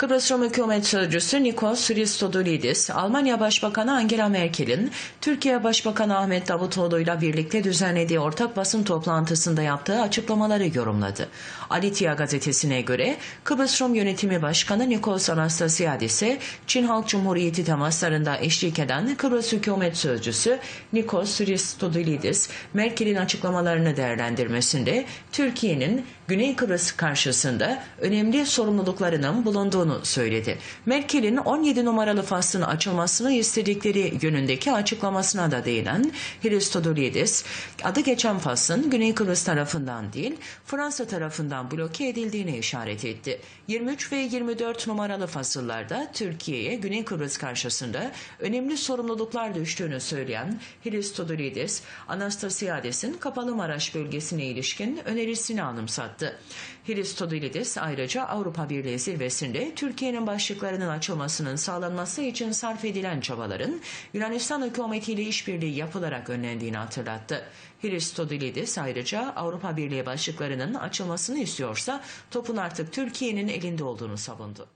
Kıbrıs Rum Hükümet Sözcüsü Nikos Christodoulidis, Almanya Başbakanı Angela Merkel'in Türkiye Başbakanı Ahmet Davutoğlu ile birlikte düzenlediği ortak basın toplantısında yaptığı açıklamaları yorumladı. Alitia gazetesine göre Kıbrıs Rum Yönetimi Başkanı Nikos Anastasiadis'e Çin Halk Cumhuriyeti temaslarında eşlik eden Kıbrıs Hükümet Sözcüsü Nikos Christodoulidis, Merkel'in açıklamalarını değerlendirmesinde Türkiye'nin Güney Kıbrıs karşısında önemli sorumluluklarının bulunduğunu söyledi. Merkel'in 17 numaralı faslın açılmasını istedikleri yönündeki açıklamasına da değinen Christodoulidis, adı geçen faslın Güney Kıbrıs tarafından değil Fransa tarafından bloke edildiğini işaret etti. 23 ve 24 numaralı fasıllarda Türkiye'ye Güney Kıbrıs karşısında önemli sorumluluklar düştüğünü söyleyen Christodoulidis, Anastasiadis'in Kapalı Maraş bölgesine ilişkin önerisini anımsattı. Christodoulidis ayrıca Avrupa Birliği zirvesinde Türkiye'nin başlıklarının açılmasının sağlanması için sarf edilen çabaların Yunanistan hükümetiyle işbirliği yapılarak önlendiğini hatırlattı. Christodoulidis ayrıca Avrupa Birliği başlıklarının açılmasını istiyorsa topun artık Türkiye'nin elinde olduğunu savundu.